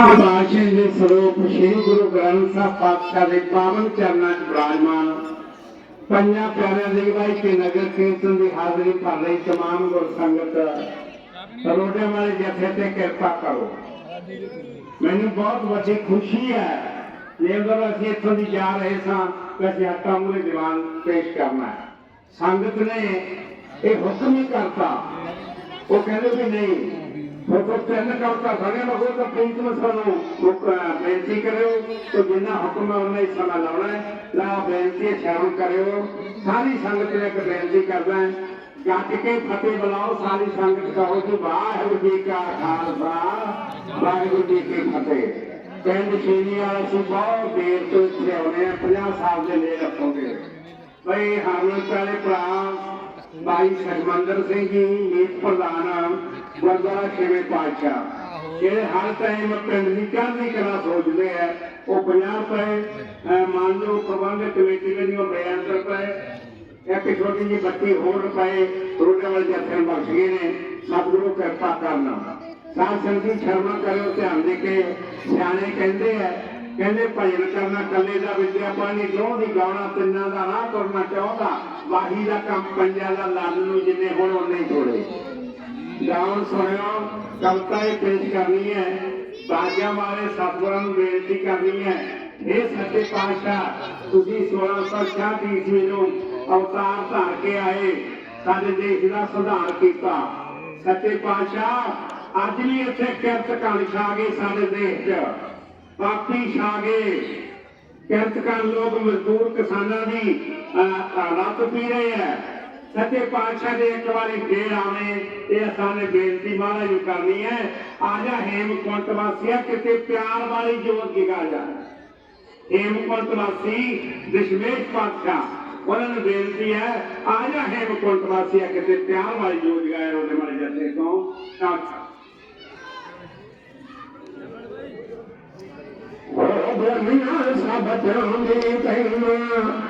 ਪਾਤਸ਼ਾਹ ਦੇ ਸਰੂਪ ਸ੍ਰੀ ਗੁਰੂ ਗ੍ਰੰਥ ਸਾਹਿਬ ਪਾਤਸ਼ਾਹ ਦੇ ਪਾਵਨ ਚਰਨਾਂ 'ਚ ਬਿਰਾਜਮਾਨ। ਪੰਜਾਂ ਪਿਆਰਿਆਂ ਦੇ ਭਾਈ ਕੇ ਨਗਰ ਕੀਰਤਨ ਦੀ ਹਾਜ਼ਰੀ ਭਰ ਲਈ ਤਮਾਮ ਗੁਰ ਸੰਗਤ। ਰੋਡੇ ਵਾਲੇ ਜਥੇ ਤੇ ਕਿਰਪਾ ਕਰੋ। ਮੈਨੂੰ ਬਹੁਤ ਵੱਡੀ ਖੁਸ਼ੀ ਹੈ। ਜਦੋਂ ਅਸੀਂ ਇੱਥੋਂ ਦੀ ਜਾ ਰਹੇ ਸਾਂ ਕਿ ਅਸੀਂ ਆਟਾ ਮੂਰੇ ਦੀਵਾਨ ਪੇਸ਼ ਕਰਨਾ ਹੈ। ਸੰਗਤ ਨੇ ਇਹ ਹੁਕਮ ਹੀ ਕਰਤਾ। ਉਹ ਕਹਿੰਦੇ ਵੀ ਨਹੀਂ ਤਿੰਨ ਕਵਤਾ ਸਾਡੇ ਲੋਕੋ ਤਾਂ ਪ੍ਰੀਤ ਨੂੰ ਸਾਨੂੰ ਬੇਨਤੀ ਕਰਿਓ ਤੇ ਜਿੰਨਾ ਹੁਕਮ ਹੈ ਉਹਨਾਂ ਹੀ ਸਮਾਂ ਲਾਉਣਾ ਹੈ। ਲਾ ਬੇਨਤੀ ਸ਼ਰਮ ਕਰਿਓ। ਸਾਰੀ ਸੰਗਤ ਨੇ ਇੱਕ ਬੇਨਤੀ ਕਰਦਾ ਹੈ ਗੱਜ ਕੇ ਫਤਿਹ ਬੁਲਾਓ, ਸਾਰੀ ਸੰਗਤ ਕਹੋ ਕਿ ਵਾਹਿਗੁਰੂ ਜੀ ਕਾ ਖਾਲਸਾ, ਵਾਹਿਗੁਰੂ ਜੀ ਕੀ ਫਤਿਹ। ਪਿੰਡ ਸ਼ੇਰੀ ਵਾਲਾ ਸੀ ਬਹੁਤ ਦੇਰ ਤੋਂ ਇੱਥੇ ਆਉਣੇ ਆ 50 ਸਾਲ ਦੇ ਨੇੜੇ ਰੱਖੋਗੇ। ਬਈ ਹਾਰਨ ਵਾਲੇ ਭਰਾ, ਭਾਈ ਸਰਮੰਦਰ ਸਿੰਘ ਜੀ, ਮੀਤ ਪ੍ਰਧਾਨ ਗੁਰਦੁਆਰਾ ਛੇਵੇਂ ਪਾਤਸ਼ਾਹ? ਜਿਹੜੇ ਹਰ ਟਾਈਮ ਪਿੰਡ ਦੀ ਚੜ੍ਹਦੀ ਕਲਾ ਸੋਚਦੇ ਆ ਉਹ 50 ਰੁਪਏ ਅਹ, ਮਾਨਯੋਗ ਪ੍ਰਬੰਧਕ ਕਮੇਟੀ ਨੂੰ 42 ਰੁਪਏ ਇੱਕ ਛੋਟੀ ਜਿਹੀ ਬੱਤੀ ਹੋਰ ਰੁਪਏ ਰੋਡੇ ਵਾਲੇ ਜੱਥੇ ਨੂੰ ਬਖਸ਼ ਗਏ ਨੇ ਸਤਿਗੁਰੂ ਕਿਰਪਾ ਕਰਨਾ। ਸਾਧ ਸੰਗਤ ਸ਼ਰਮਾ ਕਰਿਓ ਧਿਆਨ ਦੇ ਕੇ ਸਿਆਣੇ ਕਹਿੰਦੇ ਆ ਕਹਿੰਦੇ ਭਜਨ ਕਰਨਾ ਕੱਲੇ ਦਾ ਵਿਦਿਆ ਪਾਣੀ ਦੋ ਦੀ ਗਾਉਣਾ ਤਿੰਨਾਂ ਦਾ ਰਾਹ ਤੁਰਨਾ ਚਾਹੁੰਦਾ ਵਾਹੀ ਦਾ ਕੰਮ ਪੰਜਾਂ ਦਾ ਲੰਨ ਨੂੰ ਜਿੰਨੇ ਹੁਣ ਉਹਨੇ ਹੀ ਥੋੜੇ ਸੁਣਿਓ ਕਵਿਤਾ ਇਹ ਪੇਸ਼ ਕਰਨੀ ਹੈ ਬਾਜਾਂ ਵਾਲੇ ਸਤਿਗੁਰਾਂ ਨੂੰ ਬੇਨਤੀ ਕਰਨੀ ਹੈ। ਇਹ ਸੱਚੇ ਪਾਤਸ਼ਾਹ ਤੁਸੀਂ 1666 ਈਸਵੀ ਨੂੰ ਅਵਤਾਰ ਧਾਰ ਕੇ ਆਏ ਸਾਡੇ ਦੇਸ਼ ਦਾ ਸੁਧਾਰ ਕੀਤਾ। ਸੱਚੇ ਪਾਤਸ਼ਾਹ ਅੱਜ ਵੀ ਇੱਥੇ ਕਿਰਤ ਕਣ ਛਾ ਗਏ ਸਾਡੇ ਦੇਸ਼ 'ਚ। ਪਾਪੀ ਛਾ ਗਏ। ਕਿਰਤ ਕਰ ਲੋਕ ਮਜ਼ਦੂਰ ਕਿਸਾਨਾਂ ਦੀ ਅਹ, ਪੀ ਰਹੇ ਹੈ। ਸੱਚੇ ਪਾਤਸ਼ਾਹ ਦੇ ਇੱਕ ਵਾਰੀ ਫੇਰ ਆਵੇਂ। ਇਹ ਅਸਾਂ ਨੇ ਬੇਨਤੀ ਮਹਾਰਾਜ ਨੂੰ ਕਰਨੀ ਹੈ। ਆ ਜਾ ਹੇਮਕੁੰਟ ਵਾਸੀਆ, ਕਿਤੇ ਪਿਆਰ ਵਾਲੀ ਜੋਤ ਜਗਾ ਜਾ। ਹੇਮਕੁੰਟ ਵਾਸੀ, ਦਸ਼ਮੇਸ਼ ਪਾਤਸ਼ਾਹ, ਉਹਨਾਂ ਨੂੰ ਬੇਨਤੀ ਹੈ, ਆ ਜਾ ਹੇਮਕੁੰਟ ਵਾਸੀਆ, ਕਿਤੇ ਪਿਆਰ ਵਾਲੀ ਜੋਤ ਜਗਾਏ ਉਹਦੇ ਮਾਰੇ ਜੱਥੇ ਤੋਂ ਤਾਂ ਦੁਨੀਆ ਸਭ ਚਾਹੁੰਦੀ ਤੈਨੂੰ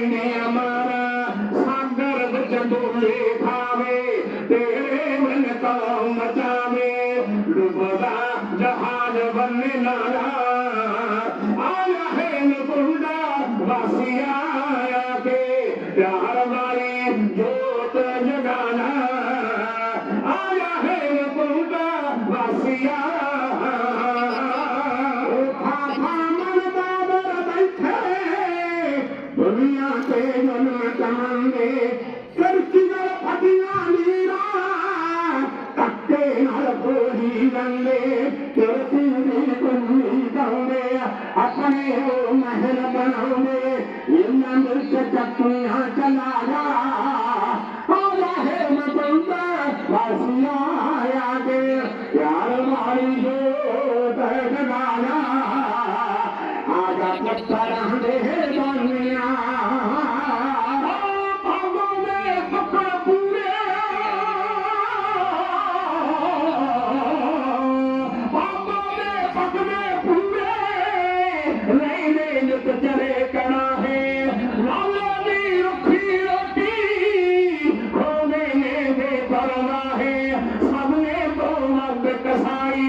ने हमारा सागर बचोले பேரொன்று தந்தே கருத்துகளை பதினா நீரா கட்டே நல போதி தந்தே திருத்தி கொண்டு தந்தே அப்பனே ஓ மகன பணமே என்ன நிற்க தப்பு ஆச்சலாகா ஆலாகே மகந்த வாசியாயாகே யார் மாறியோ தகனாகா ஆகா பத்தராக প্রত্যেকটা সাড়ি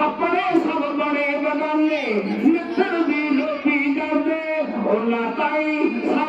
ਆਪਣੇ ਸਭ ਬਣੇ ਬਗਾਨੇ ਨਿੱਤਰ ਦੀ ਲੋਕੀ ਜਾਂਦੇ ਉਹਨਾਂ ਤਾਈ